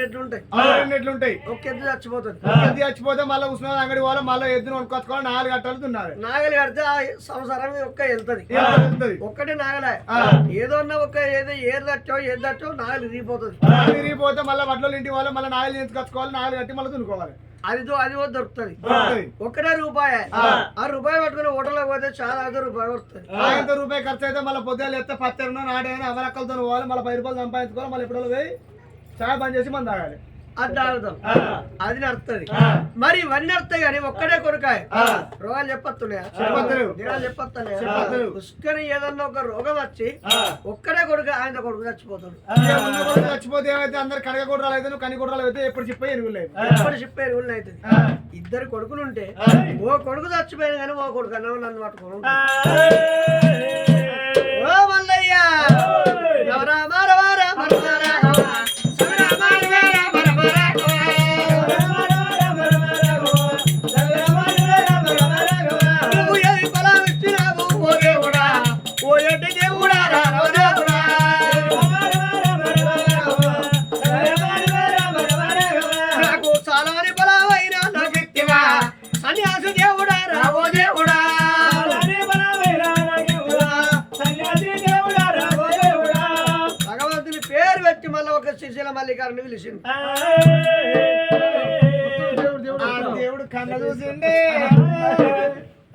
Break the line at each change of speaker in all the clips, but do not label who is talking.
రెండు ఎట్లు ఉంటాయి
రెండు
ఎద్దు చచ్చిపోతుంది.
ఎద్దు చచ్చిపోతే మళ్ళీ ఉస్మాన్ అంగడి పోవాలి మళ్ళీ ఎద్దును కొనుక్కొచ్చుకోవాలి నాలుగు గంటలు తున్నారు.
నాగలి కడితే ఆ సంవత్సరం ఒక్క వెళ్తుంది. ఒక్కటే నాగలే. ఏదో ఉన్న ఒక్క ఏదో ఏది తట్టో ఏది తట్టో నాగలి ఇరిగిపోతుంది
విరిగిపోతే మళ్ళీ వడ్ల ఇంటి వాళ్ళు మళ్ళీ నాలుగు తీసుకొచ్చుకోవాలి నాలుగు కట్టి మళ్ళీ తునుకోవాలి
అది అది దొరుకుతుంది. ఒక్కటే రూపాయి.
ఆ.
రూపాయి పట్టుకుని హోటల్లో పోతే చాలా అదో రూపాయి వస్తుంది
ఆయంత రూపాయి ఖర్చు అయితే మళ్ళీ పొద్దున్న ఎత్తే పత్తెరనో నాడైనా అవరక్కలతో పోవాలి మళ్ళీ పది రూపాయలు సంపాదించుకోవాలి మళ్ళీ ఎప్పుడో పోయి చాయ్ బంద్ చేసి మనం తాగాలి.
అది తాగుతాం. అది నడుస్తుంది. మరి ఇవన్నీ నడుస్తాయి కానీ ఒక్కడే కొరకాయ. రోగాలు
చెప్పొత్తలేవు.
పుష్కని ఏదన్నా ఒక రోగం వచ్చి ఒక్కడే కొడుకు ఆయన కొడుకు చచ్చిపోతాడు.
చచ్చిపోతే ఏమైతే అందరు కనక గుడ్రాలు అయితే కని గుడ్రాలు అయితే ఎప్పుడు చెప్పి ఎనుగులు లేదు
ఎప్పుడు చెప్పారు ఊళ్ళో అవుతుంది ఇద్దరు కొడుకులు ఉంటే ఓ కొడుకు చచ్చిపోయిన కానీ ఓ కొడుకు అన్న నన్ను పట్టుకోను దేవుడు
కన్న చూసిండే.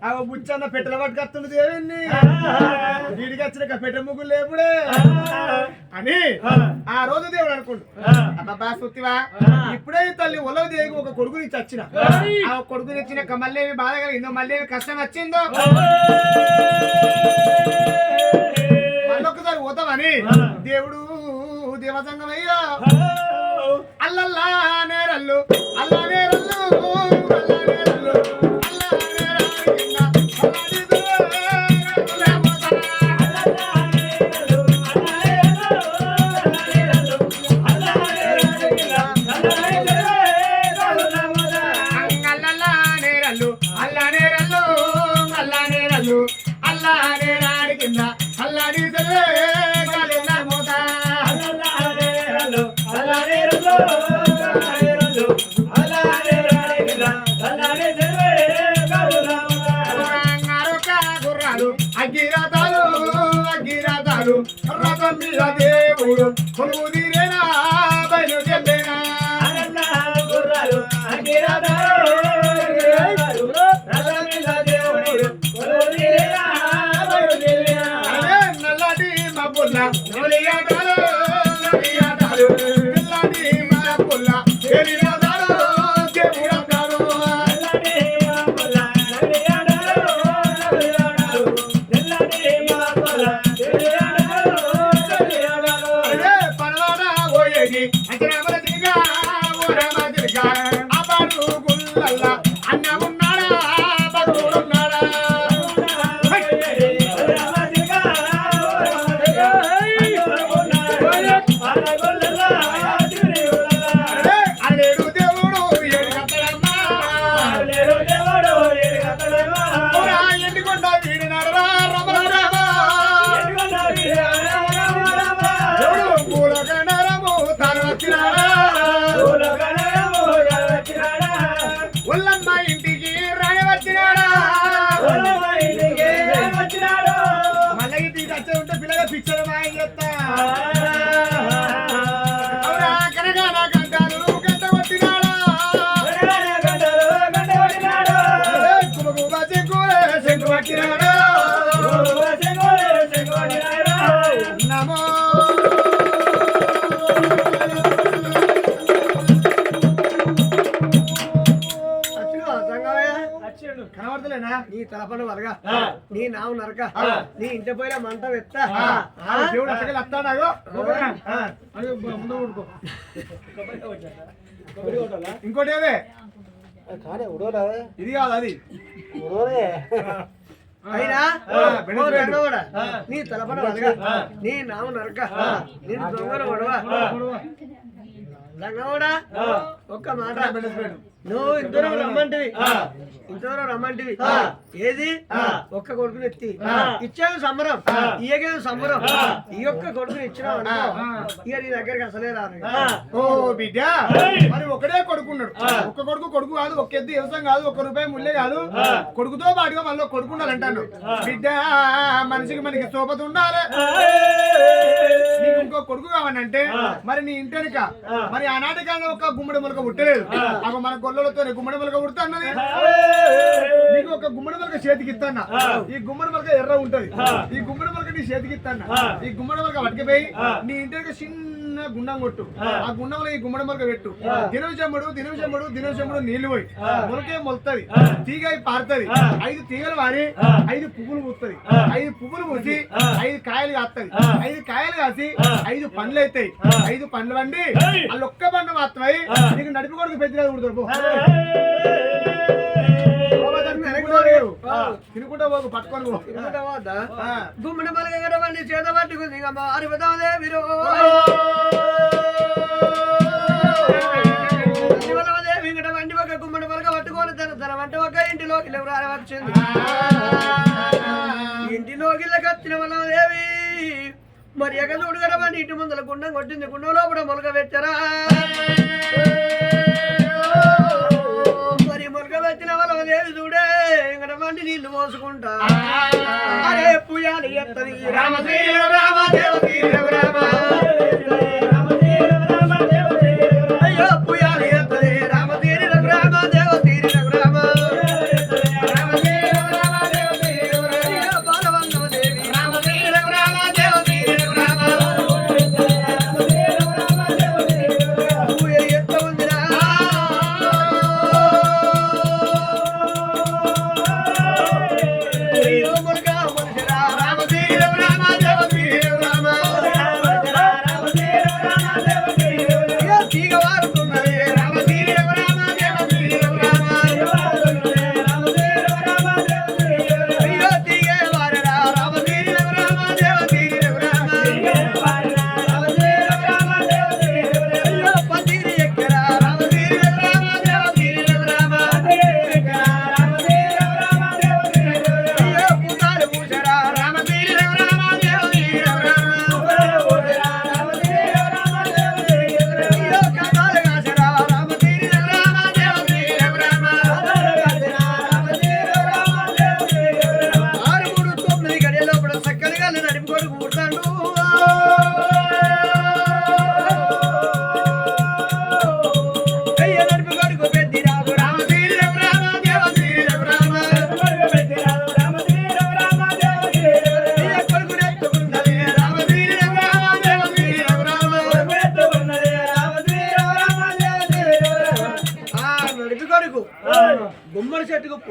ఆ బుచ్చన్న పెట్టెల పట్టుకొస్తుంది దేవుణ్ణి. వీడికి వచ్చిన పెట్టె ముగ్గులు లేపుడే. అని ఆ. రోజు దేవుడు అనుకుంటు అబ్బా సుత్తివా ఇప్పుడే తల్లి ఒలవ దేవి ఒక కొడుకుని ఇచ్చి వచ్చిన. ఆ. కొడుకుని ఇచ్చిన మళ్ళీ బాధ కలిగిందో మళ్ళీ కష్టం వచ్చిందో? మళ్ళొక్కసారి పోతామని దేవుడు దేవసంగమయ్యా. అల్లల్లా నేరల్లు. రథం మీద దేవుడు కొలువు తీరేనా బయలు చెల్లేనా నల్లటి మబ్బుల్ల ఓయేది అంజనామల తిరిగా ఊరమ తిరిగా పిచ్చర్ మాయం
నీ తలపన వరగా. నీ నావు నరక. నీ ఇంటి పోయిన మంట వెత్త?
దేవుడు అసలు వస్తాడాగో అది ముందు ఊడుకో ఇంకోటి ఏదే? ఇది కాదు అది.
అయినా? నీ తలపన వరగా. నీ నావు నరక. నేను దొంగలు పడవా రంగవాడ ఒక్క మాట నువ్వు ఇద్దరు రమ్మంటివి. ఇద్దరు రమ్మంటివి. ఏది? ఒక్క కొడుకుని ఎత్తి. ఇచ్చేది సంబరం. ఇయ్యగేది సంబరం. ఈ ఒక్క కొడుకుని ఇచ్చినావు ఇక నీ దగ్గరికి అసలే రాను
ఓ బిడ్డ. మరి ఒకడే కొడుకున్నాడు ఒక్క కొడుకు కొడుకు కాదు ఒక్క ఎద్దు వ్యవసాయం కాదు ఒక్క రూపాయి ముల్లే కాదు. కొడుకుతో పాటుగా మళ్ళీ కొడుకు ఉండాలంటాను బిడ్డ మనిషికి మనకి సోపత ఉండాలి. నీకు ఇంకో కొడుకు కావాలంటే మరి నీ ఇంటెనక మరి ఆనాటి కాలంలో ఒక గుమ్మడి మొలక పుట్టలేదు అవి మన గొల్లలతో గుమ్మడి మొలక పుడతా అన్నది. నీకు ఒక గుమ్మడి మొలక చేతికి ఇస్తాన్న ఈ గుమ్మడి మొలక ఎర్ర ఉంటది. ఈ గుమ్మడి మొలక నీ చేతికి ఇస్తాన్న ఈ గుమ్మడి మొలక పట్టుకుపోయి నీ ఇంటికి చిన్న గుండం కొట్టు. ఆ. గుండంలో ఈ గుమ్మడి మొలక పెట్టు. దినవ చెమ్మడు దినవ చెమ్మడు దినవ చెమ్మడు నీళ్ళు పోయి మొలకే మొలుతుంది తీగ పారుతుంది. ఐదు తీగలు వారి ఐదు పువ్వులు పూస్తుంది ఐదు పువ్వులు పూసి ఐదు కాయలు కాస్తుంది ఐదు కాయలు కాసి ఐదు పండ్లు అవుతాయి ఐదు పండ్లు వండి వాళ్ళు ఒక్క పండు మాత్రమే నీకు నడిపి కొడుకు పెద్దగా కుడతారు లేవు. తినుకుంటా పోకు పట్టుకొని పో. ఆ.
గుమ్మడి చేత పట్టుకుంది మారి వంటి ఒక గుమ్మడి పట్టుకొని తన తన వంట ఒక ఇంటిలోకి వచ్చింది ఇంటిలోకి వచ్చిన దేవి మరి ఎగ చూడు కడవండి ఇంటి ముందర గుండం కొట్టింది గుండం లోపల మొలక పెట్టరా. వంటి నీళ్ళు పోసుకుంటా. అరే పుయాలి ఎత్తది రామశ్రీ రామ దేవతి రామ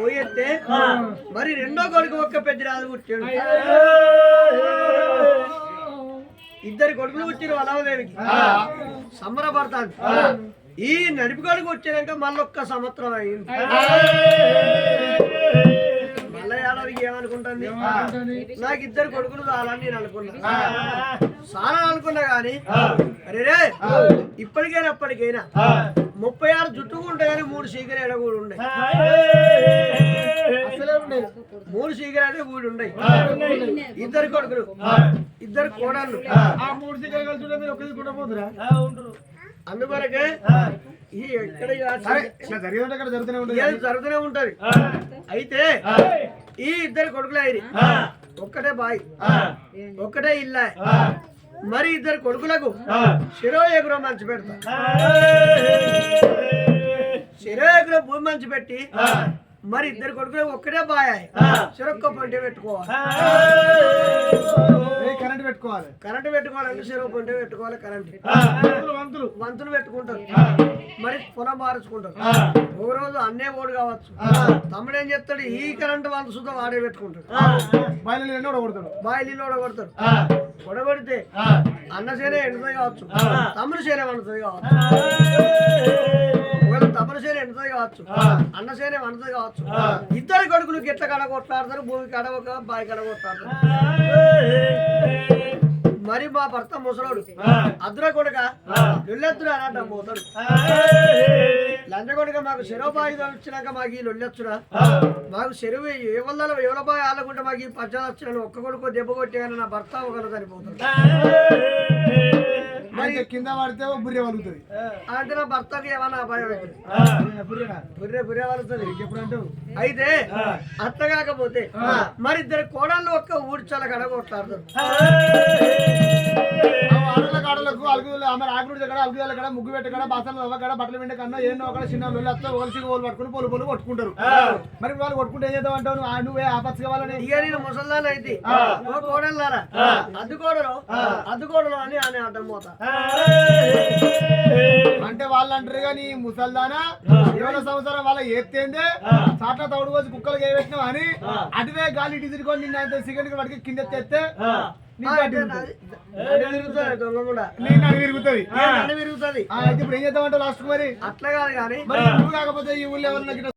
పోయేస్తే మరి రెండో కొడుకు ఒక్క పెద్ద రాజు పుట్టాడు ఇద్దరు కొడుకులు పుట్టిన వలవదేవికి సంబరపడతాను ఈ నడిపి కొడుకు వచ్చినాక మళ్ళీ ఒక్క సంవత్సరం అయింది. ఏమనుకుంటుంది? నాకు ఇద్దరు కొడుకులు చాలని నేను అనుకున్నా. చాలా అనుకున్నా గాని అరే రే ఇప్పటికైనా అప్పటికైనా ముప్పై ఆరు జుట్టుకుంటే కానీ మూడు సీకర్ ఎడ కూడా ఉండే మూడు సీకర్ అంటే కూడా ఉండే ఇద్దరు కొడుకులు. ఇద్దరు కోడళ్ళు.
ఆ మూడు సిగ్గలు కలిసి ఉంటే మీరు ఒక్కది కూడా పోతురా? అక్కడ జరుగుతూనే ఉంటుంది.
ఏది జరుగుతూనే ఉంటది. అయితే ఈ ఇద్దరు కొడుకులు అయిరి. ఒక్కటే బాయ్. ఒక్కటే ఇల్లా మరి ఇద్దరు కొడుకులకు శిరో ఎగురో మంచి పెడతా. శిరో ఎగురో భూమి మంచి పెట్టి మరి ఇద్దరు కొడుకులకు ఒక్కటే బాయ్ శిరొక్క పంట పెట్టుకోవాలి.
పెట్టుకోవాలి.
కరెంటు పెట్టుకోవాలంటే శిరో పంట పెట్టుకోవాలి కరెంట్.
వంతులు వంతులు.
పెట్టుకుంటారు. మరి పొలం మారుచుకుంటారు. ఒక రోజు అన్నే ఓడు కావచ్చు. తమ్ముడు ఏం చెప్తాడు ఈ కరెంటు వాళ్ళు సుద్ధ వాడే పెట్టుకుంటాడు.
బయలు ఎన్నో కొడతాడు.
బాయిలీలో కొడతాడు. కొడగొడితే అన్న చేనే ఎండుతుంది కావచ్చు. తమ్ముడు చేనే వండుతుంది కావచ్చు. చేనే ఎండుతుంది కావచ్చు. అన్న చేనే వండుతుంది కావచ్చు. ఇద్దరు కొడుకులు గిట్ల కడ కొట్లాడతారు భూమి కడ ఒక బావి కడ కొట్లాడతారు మరి మా భర్త ముసలోడు. అద్ర కొడుక? లొల్లెత్తుడు అని అంటాం పోతాడు. లంచ కొడుక మాకు శరవబాయి వచ్చినాక మాకు ఈ లొల్లెచ్చుడా మాకు చెరువు ఏ వల్ల ఎవలబాయి ఆలకుంటే మాకు ఈ పచ్చాలు వచ్చిన ఒక్క కొడుకు దెబ్బ కొట్టి కానీ నా భర్త ఒకరు చనిపోతాడు
మరి కింద పడితే బుర్రె వలుగుతుంది.
అంటే నా భర్తకి ఏమన్నా
బుర్రెనా
బుర్రె బుర్రె వలుతుంది
ఎప్పుడు
అయితే అట్లా కాకపోతే మరి ఇద్దరు కోడళ్ళు ఒక్క ఊడ్చాల కడ
అడగల కాడలకు అలుగుదల మరి ఆకుడు దగ్గర అలుగుదల కడ ముగ్గు పెట్ట కడ బాసలు నవ్వ కడ బట్టలు వెంట కన్నా ఏం ఒకడ చిన్న వాళ్ళు వస్తే ఒకసి వాళ్ళు పట్టుకుని పొలు పొలు కొట్టుకుంటారు. మరి వాళ్ళు కొట్టుకుంటే ఏం చేద్దాం అంటావు? నువ్వు? ఆ, నువ్వే ఆపత్తి కావాలని
ఇక నేను ముసల్దాన్ అయితే. ఓ కోడళ్ళారా అద్దుకోడలు అద్దుకోడలు అని అని అడ్డం పోతా.
అంటే వాళ్ళు అంటారు కానీ ముసల్దానా? ఏమైనా సంవత్సరం వాళ్ళ ఎత్తేందే చాట్ల తౌడు వచ్చి కుక్కలు పెట్టినావు అని అటువే గాలి ఇటు తిరుగుకొని నిన్న సిగరెట్ పడికి కింద ఎత్తేస్తే అయితే ఇప్పుడు ఏం లాస్ట్ మరి?
అట్లా కాదు కానీ
మరి నువ్వు కాకపోతే ఈ ఊళ్ళో గిట్ల